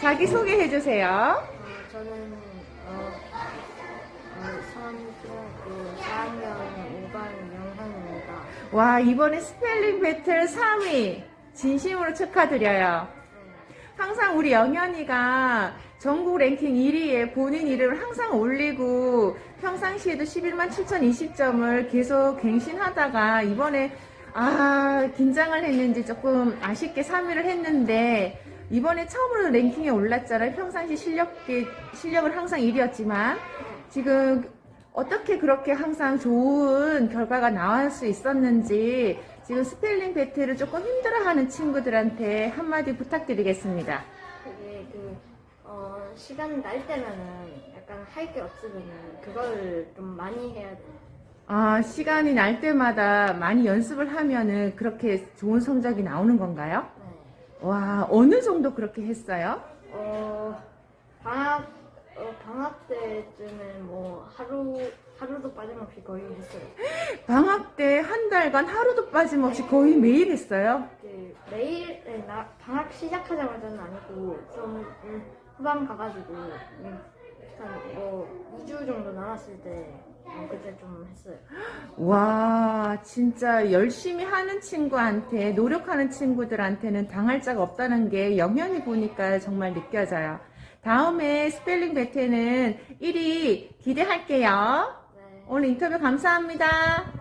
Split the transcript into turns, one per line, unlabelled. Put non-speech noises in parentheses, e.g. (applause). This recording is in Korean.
자기 소개해 주세요.
어, 저는 어, 어, 서울중학교 4학년 5반 영상입니다.
와, 이번에 스펠링 배틀 3위. 진심으로 축하드려요. 항상 우리 영현이가 전국 랭킹 1위에 본인 이름을 항상 올리고 평상시에도 11만 7,020점을 계속 갱신하다가 이번에 아 긴장을 했는지 조금 아쉽게 3위를 했는데 이번에 처음으로 랭킹에 올랐잖아요. 평상시 실력 실력은 항상 1위였지만 지금 어떻게 그렇게 항상 좋은 결과가 나올 수 있었는지 지금 스펠링 배틀을 조금 힘들어하는 친구들한테 한마디 부탁드리겠습니다.
그게 그 어, 시간 날 때면은 약간 할 게 없으면은 그걸 좀 많이 해야 돼.
아, 시간이 날 때마다 많이 연습을 하면은 그렇게 좋은 성적이 나오는 건가요?
네.
와, 어느 정도 그렇게 했어요?
어, 방학 어, 방학 때쯤에 뭐 하루 하루도 빠짐없이 거의 했어요. (gasps)
방학 때 한 달간 하루도 빠짐없이 거의 매일 했어요?
그 매일 네, 나 방학 시작하자마자는 아니고 좀 음, 후반 가가지고 음, 한뭐 2주 정도 남았을 때 어, 그때 좀 했어요.
와, 진짜 열심히 하는 친구한테, 노력하는 친구들한테는 당할 자가 없다는 게 영현이 보니까 정말 느껴져요. 다음에 스펠링 배틀은 1위 기대할게요.
네.
오늘 인터뷰 감사합니다.